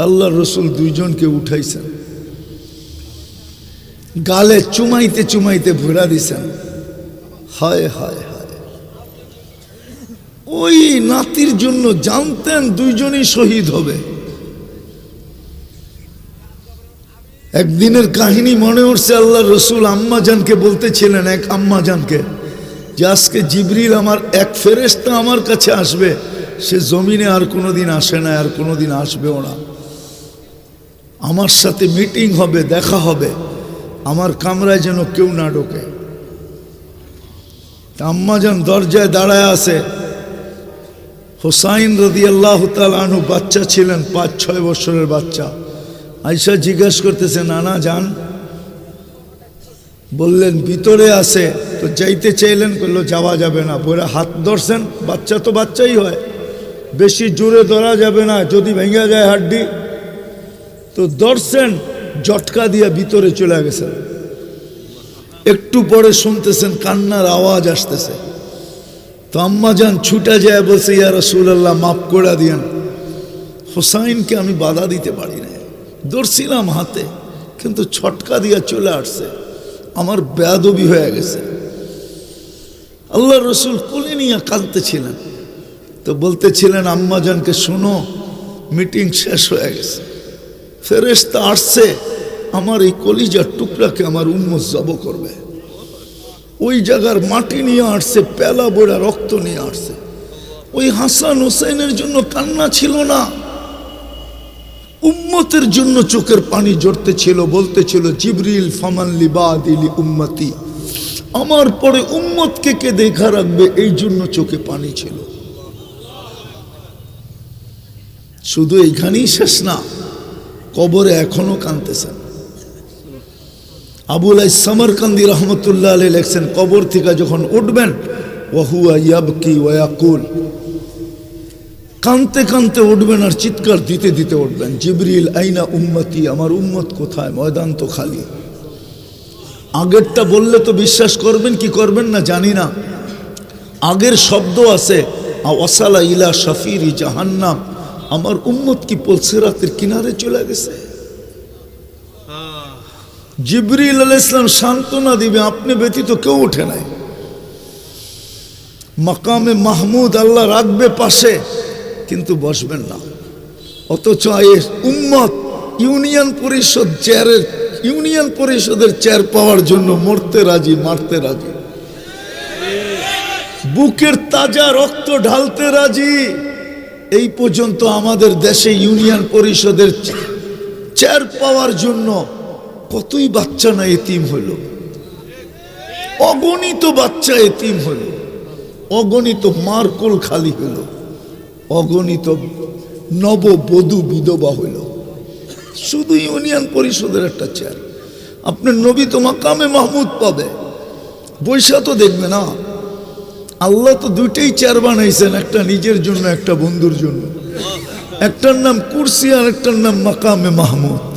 আল্লাহ রসুল দুইজনকে উঠাইছেন। গালে চুমাইতে চুমাইতে ভরা দিছেন। হায় হায় হায়। ওই নাতির জন্য জানতেন দুইজনই শহীদ হবে। একদিনের কাহিনী মনে উঠছে আল্লাহ রসুল আম্মাজানকে বলতেছিলেন, এক আম্মাজানকে যে আজকে জিবরিল আমার এক ফেরেস্তা আমার কাছে আসবে, সে জমিনে আর কোনোদিন আসে না, আর কোনোদিন আসবেও না। আমার সাথে মিটিং হবে, দেখা হবে। আমার কামরায় যেন কেউ না ঢোকে। তা যেন দরজায় দাঁড়ায় আছে। হোসাইন রদি আল্লাহ আনু বাচ্চা ছিলেন, পাঁচ, ছয় বছরের বাচ্চা। আইসা জিজ্ঞেস করতেছে, নানা যান? বললেন, ভিতরে আছে। তো যাইতে চাইলেন করল যাওয়া যাবে না। বলে হাত ধরছেন, বাচ্চা তো বাচ্চাই হয়। বেশি জোরে ধরা যাবে না, যদি ভেঙে যায় হাড্ডি। তো ধরছেন জটকা দিয়া ভিতরে চলে গেছেন একটু পরে শুনতেছেন, কান্নার আওয়াজ আসতেছে। তো আম্মা যান, ছুটে যায়, বলছে, ইয়া রসুল্লাহ মাফ করে দিয়েন। হোসাইনকে আমি বাধা দিতে পারি না ধরছিলাম হাতে, কিন্তু ছটকা দিয়া চলে আসছে। আমার বেয়াদবি হয়ে গেছে। আল্লাহ রসুল কোলে নিয়ে কাঁদতেছিলেন। তো বলতেছিলেন আম্মাজানকে শোনো, মিটিং শেষ হয়ে গেছে। ফেরেস্তা আসছে, আমার এই কলিজার টুকরাকে আমার উন্মোচ জব করবে। ওই জায়গার মাটি নিয়ে আসছে, পেলা বোড়া রক্ত নিয়ে আসছে। ওই হাসান হোসেনের জন্য কান্না ছিল না। উম্মতের জন্য চোখের পানি জড়তে ছিল, বলতে ছিল, জিবরিল ফামাল্লি বাদিলি উম্মতি। আমার পরে উম্মতকে কে দেখা রাখবে, এই জন্য চোখে পানি ছিল। শুধু এইখানেই শেষ না কবরে এখনও কানতেছেন আবুল সামরকান্দি রহমতুল্লাহ আলী লেখছেন, কবর থেকে যখন উঠবেন ওয়াকুল কানতে কানতে উঠবেন আর চিৎকার দিতে দিতে উঠবেন, জিবরিল, আইনা উম্মতি? আমার উম্মত কোথায়? ময়দান তো খালি। আগেরটা বললে তো বিশ্বাস করবেন কি করবেন না, জানি না। আগের শব্দ আছে ওয়াসালা ইলা শফিরি জাহান্নাম। আমার উম্মত কি পলসেরাতের কিনারে চলে গেছে? জিবরিল আল ইসলাম সান্ত্বনা দিবে, আপনি ব্যতীত কেউ ওঠে নাই। মাকামে মাহমুদ আল্লাহ রাখবে পাশে, কিন্তু বসবেন না। অথচ এর উম্মত ইউনিয়ন পরিষদ চেয়ারের, ইউনিয়ন পরিষদের চেয়ার পাওয়ার জন্য মরতে রাজি, মারতে রাজি। বুকের তাজা রক্ত ঢালতে রাজি। এই পর্যন্ত আমাদের দেশে ইউনিয়ন পরিষদের চেয়ার পাওয়ার জন্য কতই বাচ্চা না এতিম হলো। অগণিত বাচ্চা এতিম হলো। অগণিত মারকোল খালি হলো। অগণিত নববধূ বিধবা হইল শুধু ইউনিয়ন পরিষদের একটা চেয়ার। আপনার নবী তো মাকামে মাহমুদ পাবে। বৈশা তো দেখবে না। আল্লাহ তো দুইটাই চেয়ার বানাইছেন, একটা নিজের জন্য, একটা বন্ধুর জন্য। একটার নাম কুরসি আর একটার নাম মাকামে মাহমুদ।